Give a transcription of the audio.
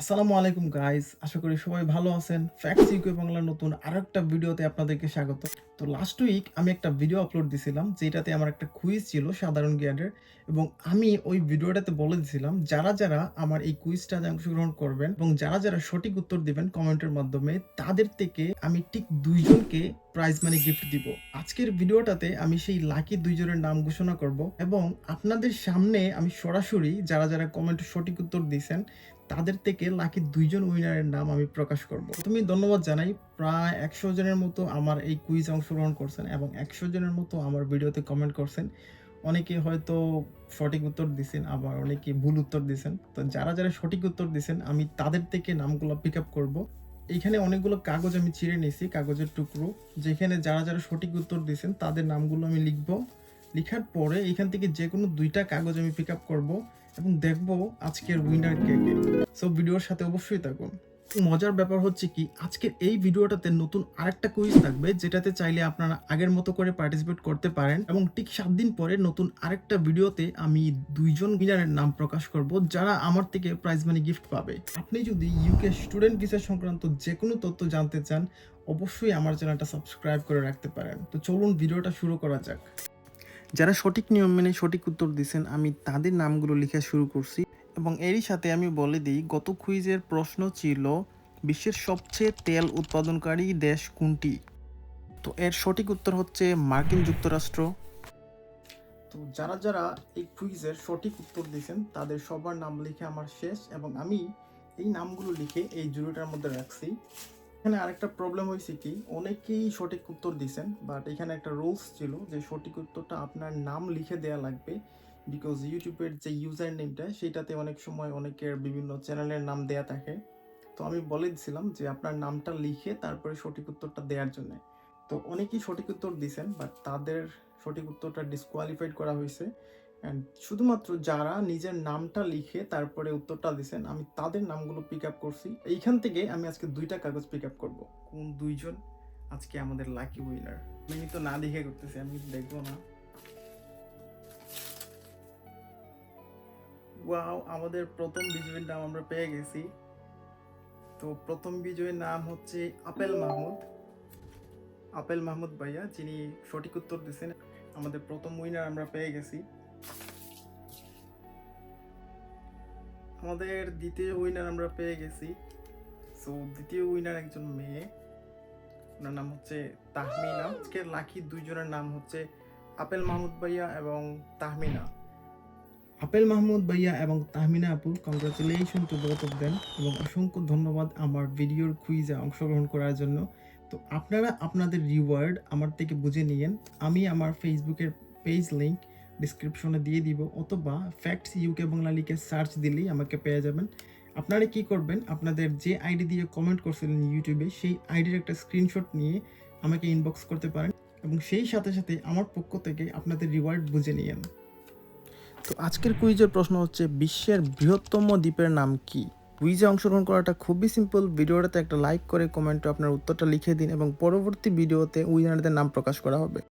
আসসালামু আলাইকুম গাইস আশা করি সবাই ভালো আছেন। ফ্যাক্টস ইউকে বাংলার নতুন আরও একটা ভিডিওতে আপনাদেরকে স্বাগত। তো লাস্ট উইক আমি একটা ভিডিও আপলোড দিছিলাম, যেটাতে আমার একটা কুইজ ছিল সাধারণ জ্ঞানের, এবং আমি ওই ভিডিওটাতে বলে দিছিলাম, যারা যারা আমার এই কুইজটাতে অংশগ্রহণ করবেন এবং যারা যারা সঠিক উত্তর দিবেন কমেন্টের মাধ্যমে, তাদের থেকে আমি ঠিক দুইজনকে প্রাইজ মানি গিফট দিব। আজকের ভিডিওটাতে আমি সেই লাকি দুইজনের নাম ঘোষণা করব, এবং আপনাদের সামনে আমি সরাসরি যারা যারা কমেন্টে সঠিক উত্তর দিয়েছেন তাদের থেকে লাকি দুইজন উইনারের নাম আমি প্রকাশ করব। তুমি ধন্যবাদ জানাই, প্রায় একশো জনের মতো আমার এই কুইজ অংশগ্রহণ করছেন এবং একশো জনের মতো আমার ভিডিওতে কমেন্ট করছেন। অনেকে হয়তো সঠিক উত্তর দিছেন, আবার অনেকে ভুল উত্তর দিছেন। তো যারা যারা সঠিক উত্তর দিছেন, আমি তাদের থেকে নামগুলো পিক আপ করব। এইখানে অনেকগুলো কাগজ আমি ছিঁড়ে নিয়েছি, কাগজের টুকরো। যেখানে যারা যারা সঠিক উত্তর দিয়েছেন তাদের নামগুলো আমি লিখব। লেখার পরে এখান থেকে যে কোনো দুইটা কাগজ আমি পিক আপ করব এবং দেখব আজকের উইনার কে কে। সো ভিডিওর সাথে অবশ্যই থাকুন। মজার ব্যাপার হচ্ছে কি, আজকের এই ভিডিওটাতে নতুন আরেকটা কুইজ থাকবে, যেটাতে চাইলে আপনারা আগের মতো করে পার্টিসিপেট করতে পারেন এবং ঠিক সাত দিন পরে নতুন আরেকটা ভিডিওতে আমি দুইজন উইনারের নাম প্রকাশ করব, যারা আমার থেকে প্রাইজ মানি গিফট পাবে। আপনি যদি ইউকে স্টুডেন্ট ভিসা সংক্রান্ত যে কোনো তথ্য জানতে চান, অবশ্যই আমার চ্যানেলটা সাবস্ক্রাইব করে রাখতে পারেন। তো চলুন ভিডিওটা শুরু করা যাক। যারা সঠিক নিয়ম মেনে সঠিক উত্তর দিয়েছেন আমি তাদের নামগুলো লেখা শুরু করছি। এবং এরই সাথে আমি বলে দিই, গত কুইজের প্রশ্ন ছিল, বিশ্বের সবচেয়ে তেল উৎপাদনকারী দেশ কোনটি? তো এর সঠিক উত্তর হচ্ছে মার্কিন যুক্তরাষ্ট্র। তো যারা যারা এই কুইজের সঠিক উত্তর দিয়েছেন তাদের সবার নাম লিখে আমার শেষ। এবং আমি এই নামগুলো লিখে এই জুড়িটার মধ্যে রাখছি। এখানে আরেকটা প্রবলেম হয়েছে কি? অনেকেই সঠিক উত্তর দিছেন বাট এখানে একটা রুলস ছিল যে সঠিক উত্তরটা আপনার নাম লিখে দেয়া লাগবে বিকজ ইউটিউবের যে ইউজার নেমটা সেটাতে অনেক সময় অনেকের বিভিন্ন চ্যানেলের নাম দেয়া থাকে। তো আমি বলে দিছিলাম যে আপনার নামটা লিখে তারপরে সঠিক উত্তরটা দেওয়ার জন্য। তো অনেকেই সঠিক উত্তর দিছেন বাট তাদের সঠিক উত্তরটা ডিসকোয়ালিফাইড করা হয়েছে শুধুমাত্র যারা নিজের নামটা লিখে তারপরে উত্তরটা দিছেন, আমি তাদের নামগুলো পিক আপ করছি। এইখান থেকে আমি আজকে দুইটা কাগজ পিক আপ করব। কোন দুইজন? আজকে আমাদের লাকি উইনার আমি তো না লিখে করতেছি, আমি দেখব না। ওয়াও আমাদের প্রথম বিজয়ীর নাম আমরা পেয়ে গেছি। তো প্রথম বিজয়ীর নাম হচ্ছে আপেল মাহমুদ। আপেল মাহমুদ ভাইয়া, যিনি সঠিক উত্তর দিয়েছেন আমাদের প্রথম উইনার আমরা পেয়ে গেছি। আমাদের দ্বিতীয় উইনার আমরা পেয়ে গেছি। সো দ্বিতীয় উইনার একজন মেয়ে। ওনার নাম হচ্ছে তাহমিনা। আজকের লাকি দুইজনের নাম হচ্ছে আপেল মাহমুদ ভাইয়া এবং তাহমিনা। আপেল মাহমুদ ভাইয়া এবং তাহমিনা আপু congratulation to both of them এবং অসংখ্য ধন্যবাদ আমার ভিডিওর কুইজে অংশগ্রহণ করার জন্য। তো আপনারা আপনাদের রিওয়ার্ড আমার থেকে বুঝে নিয়েন। আমি আমার ফেসবুকের পেজ লিংক ডিসক্রিপশনে দিয়ে দিব, অথবা ফ্যাক্টস ইউকে বাংলা লিখে সার্চ দিলেই আমাকে পেয়ে যাবেন। আপনারা কি করবেন, আপনাদের যে আইডি দিয়ে কমেন্ট করছিলেন ইউটিউবে সেই আইডির একটা স্ক্রিনশট নিয়ে আমাকে ইনবক্স করতে পারেন এবং সেই সাথে সাথে আমার পক্ষ থেকে আপনাদের রিওয়ার্ড বুঝে নিয়েন তো আজকের কুইজের প্রশ্ন হচ্ছে, বিশ্বের বৃহত্তম দ্বীপের নাম কি? কুইজে অংশগ্রহণ করাটা খুবই সিম্পল ভিডিওটাতে একটা লাইক করে কমেন্টে আপনার উত্তরটা লিখে দিন এবং পরবর্তী ভিডিওতে উইনারদের নাম প্রকাশ করা হবে।